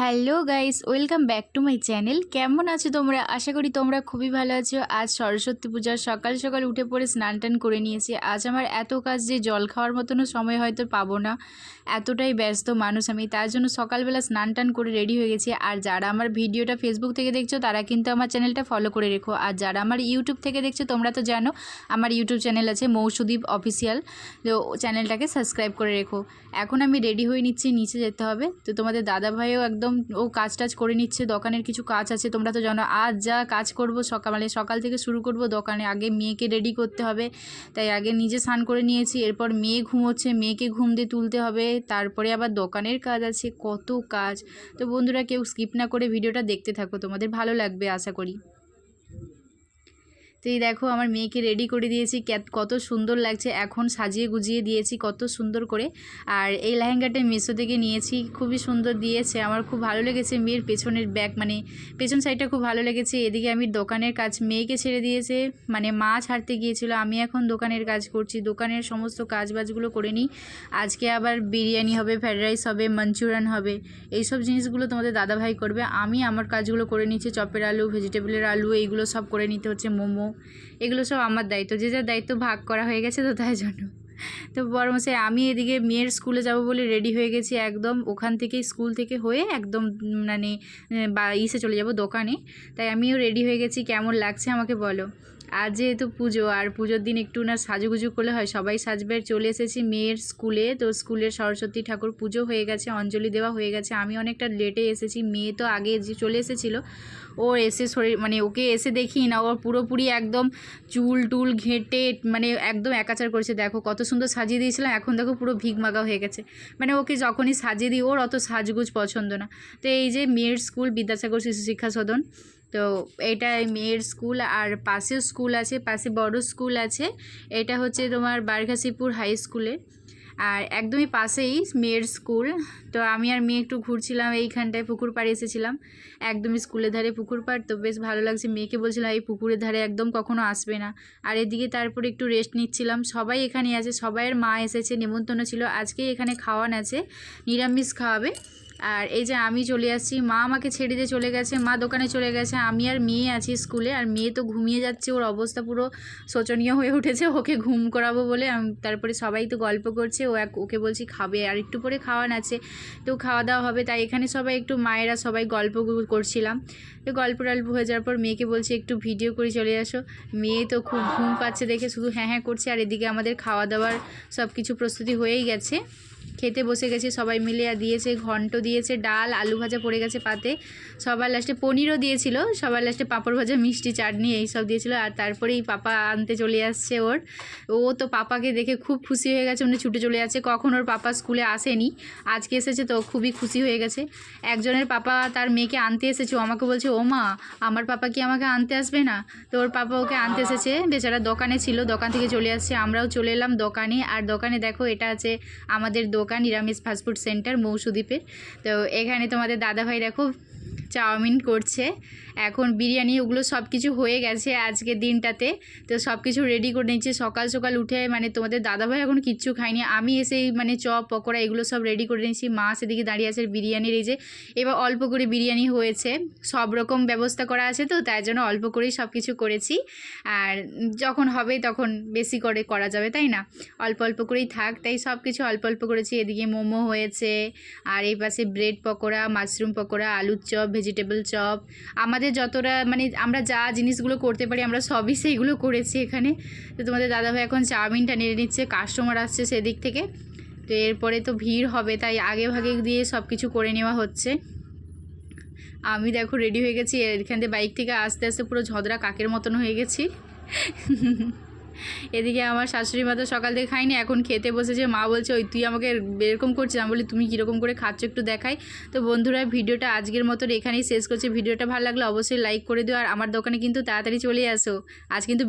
Hello guys, welcome back to my channel. কেমন আছো তোমরা? আশা করি তোমরা খুবই ভালো আছো। আজ সরস্বতী পূজার সকাল সকাল উঠে পড়ে স্নান টান করে নিয়েছি। আজ আমার এত কাজ যে জল খাওয়ার মতনও সময় হয়তো পাবো না। এতটাই ব্যস্ত মানুষ আমি, তার জন্য সকালবেলা স্নান টান করে রেডি হয়ে গেছি। আর যারা আমার ভিডিওটা ফেসবুক থেকে দেখছ, তারা কিন্তু আমার চ্যানেলটা ফলো করে রেখো। আর যারা আমার ইউটিউব থেকে দেখছ, তোমরা তো জানো, আমার ইউটিউব চ্যানেল আছে মৌসুদীপ অফিসিয়াল তো চ্যানেলটাকে সাবস্ক্রাইব করে রেখো। এখন আমি রেডি হয়ে নিচ্ছি, নিচে যেতে হবে। তো তোমাদের দাদা ভাইও একদম ও কাজ টাজ করে নিচ্ছে, দোকানের কিছু কাজ আছে, তোমরা তো জানো, আজ যা কাজ করব সকাল মানে সকাল থেকে শুরু করব দোকানে, আগে মেয়েকে রেডি করতে হবে, তাই আগে নিজে স্নান করে নিয়েছি, এরপর মেয়ে ঘুমোচ্ছে, মেয়েকে ঘুম দিয়ে তুলতে হবে, তারপরে আবার দোকানের কাজ আছে, কত কাজ। তো বন্ধুরা কেউ স্কিপ না করে ভিডিওটা দেখতে থাকো, তোমাদের ভালো লাগবে, আশা করি। তো এই দেখো, আমার মেয়েকে রেডি করে দিয়েছি। কত সুন্দর লাগছে। এখন সাজিয়ে গুজিয়ে দিয়েছি কত সুন্দর করে। আর এই লেহেঙ্গাটা মিশো থেকে নিয়েছি, খুবই সুন্দর দিয়েছে। আমার খুব ভালো লেগেছে মেয়ের পেছনের ব্যাগ মানে পেছন সাইডটা খুব ভালো লেগেছে। এদিকে আমি দোকানের কাজ, মেয়েকে ছেড়ে দিয়েছে। মানে মা ছাড়তে গিয়েছিল, আমি এখন দোকানের কাজ করছি। দোকানের সমস্ত কাজ বাজগুলো করে নিই। আজকে আবার বিরিয়ানি হবে ফ্রাইড রাইস হবে মাঞ্চুরিয়ান হবে। এইসব জিনিসগুলো তোমাদের দাদাভাই করবে। আমি আমার কাজগুলো করে নিচ্ছি, চপের আলু ভেজিটেবলের আলু, এইগুলো সব করে নিতে হচ্ছে মোমো। এগুলো সব আমার দায়িত্ব। যে যার দায়িত্ব ভাগ করা হয়ে গেছে তো তাই জন্য। তো বরমশাই আমি এদিকে মেয়ের স্কুলে যাব বলে রেডি হয়ে গেছি একদম। ওখান থেকে স্কুল থেকে হয়ে একদম মানে বা ইসে চলে যাব দোকানে। তাই আমিও রেডি হয়ে গেছি। কেমন লাগছে আমাকে বলো। আজ যেহেতু পুজো, আর পুজোর দিন একটু না সাজুগুজু করলে হয়, সবাই সাজবে। চলে এসেছি মেয়ের স্কুলে, তো স্কুলের সরস্বতী ঠাকুর পুজো হয়ে গেছে, অঞ্জলি দেওয়া হয়ে গেছে। আমি অনেকটা লেটে এসেছি, মেয়ে তো আগে যে চলে এসেছিল, ও এসে শরীর মানে ওকে এসে দেখি না, ওর পুরোপুরি একদম চুল টুল ঘেঁটে মানে একদম একাচার করেছে। দেখো কত সুন্দর সাজিয়ে দিয়েছিলাম, এখন দেখো পুরো ভিগমাগা হয়ে গেছে। মানে ওকে যখনই সাজিয়ে দিই, ওর অত সাজগুজ পছন্দ না। তো এই যে মেয়ের স্কুল, বিদ্যাসাগর শিশু শিক্ষা সদন তো এটা মেয়ের স্কুল আর পাশেও স্কুল আছে, পাশে বড় স্কুল আছে। এটা হচ্ছে তোমার বারঘাসিপুর হাই স্কুলে আর একদমই পাশেই মেয়ের স্কুল। তো আমি আর মেয়ে একটু ঘুরছিলাম, এইখানটায় পুকুর পাড়ে এসেছিলাম। একদমই স্কুলের ধারে পুকুর পাড়। তো বেশ ভালো লাগছে, মেয়েকে বলছিলাম, এই পুকুরের ধারে একদম কখনো আসবে না। আর এদিকে তারপরে একটু রেস্ট নিচ্ছিলাম। সবাই এখানে আছে, সবাইয়ের মা এসেছে, নেমন্তন্ন ছিল। আজকেই এখানে খাওয়ান আছে, নিরামিষ খাওয়াবে। আর এই যে আমি চলে আসছি, মা আমাকে ছেড়ে দিয়ে চলে গেছে, মা দোকানে চলে গেছে, আমি আর মেয়ে আছি স্কুলে, আর মেয়ে তো ঘুমিয়ে যাচ্ছে, ওর অবস্থা পুরো শোচনীয় হয়ে উঠেছে, ওকে ঘুম করাবো বলে তারপরে সবাই তো গল্প করছে, ও এক, ওকে বলছি খাবে, আর একটু পরে খাওয়ান আছে তো খাওয়া দাওয়া হবে, তাই এখানে সবাই একটু মায়েরা সবাই গল্প করছিলাম, তো গল্প টল্প হয়ে যাওয়ার পর মেয়েকে বলছি একটু ভিডিও করে চলে আসো, মেয়ে তো খুব ঘুম পাচ্ছে দেখে, শুধু হ্যাঁ হ্যাঁ করছে, আর এদিকে আমাদের খাওয়া দাওয়ার সব কিছু প্রস্তুতি হয়েই গেছে খেতে বসে গেছে, সবাই মিলে, আর দিয়েছে ঘন্ট, দিয়েছে ডাল, আলু ভাজা পড়ে গেছে পাতে। সবার লাস্টে পনিরও দিয়েছিল, সবার লাস্টে পাঁপড় ভাজা, মিষ্টি চাটনি এই সব দিয়েছিল, আর তারপরেই পাপা আনতে চলে আসছে ওর। ও তো পাপাকে দেখে খুব খুশি হয়ে গেছে, উনি ছুটে চলে যাচ্ছে। কখন ওর পাপা স্কুলে আসেনি, আজকে এসেছে তো খুবই খুশি হয়ে গেছে। একজনের পাপা তার মেয়েকে আনতে এসেছে আমাকে বলছে ও মা আমার পাপা কি আমাকে আনতে আসবে না? তো ওর পাপা ওকে আনতে এসেছে, বেচারা দোকানে ছিল, দোকান থেকে চলে আসছে, আমরাও চলে এলাম দোকানে। আর দোকানে দেখো, এটা আছে আমাদের দোকান। নিরামিষ ফাস্টফুড সেন্টার মৌসুদ্বীপের। তো এখানে তোমাদের দাদাভাই দেখো চাউমিন করছে। এখন বিরিয়ানি, ওগুলো সব কিছু হয়ে গেছে আজকের দিনটাতে। তো সব কিছু রেডি করে নিচ্ছে সকাল সকাল উঠে মানে তোমাদের দাদাভাই এখন কিচ্ছু খায়নি। আমি এসেই মানে চপ, পকোড়া এগুলো সব রেডি করে নিয়েছি। মা সেদিকে দাঁড়িয়ে আছে বিরিয়ানির এই যে, এবার অল্প করে বিরিয়ানি হয়েছে। সব রকম ব্যবস্থা করা আছে তো, তাই জন্য অল্প করেই সব কিছু করেছি। আর যখন হবে তখন বেশি করে করা যাবে, তাই না? অল্প অল্প করেই থাক। তাই সব কিছু অল্প অল্প করেছি। এদিকে মোমো হয়েছে, আর এই পাশে ব্রেড পকোড়া মাশরুম পকোড়া, আলুর চপ ভেজিটেবল চপ আমাদের যতটা মানে আমরা যা জিনিসগুলো করতে পারি, আমরা সবই সেইগুলো করেছি এখানে। তো তোমাদের দাদাভাই এখন চাউমিনটা নিয়ে নিচ্ছে কাস্টমার আসছে সেদিক থেকে। তো এরপরে তো ভিড় হবে, তাই আগে ভাগে দিয়ে সব কিছু করে নেওয়া হচ্ছে। আমি দেখো রেডি হয়ে গেছি, এখান থেকে বাইক থেকে আস্তে আস্তে পুরো ঝদরা কাকের মতন হয়ে গেছি। এদিকে আমার শাশুড়ি মা তো সকাল থেকে খাইনি এখন খেতে বসেছে। মা বলছে, ওই তুই আমাকে এরকম করছিস? আমি বলি, তুমি কীরকম করে খাচ্ছ একটু দেখাই। তো বন্ধুরা, ভিডিওটা আজকের মতন এখানেই শেষ করছি। ভিডিওটা ভালো লাগলে অবশ্যই লাইক করে দিও, আর আমার দোকানে কিন্তু তাড়াতাড়ি চলে আসো। আজ কিন্তু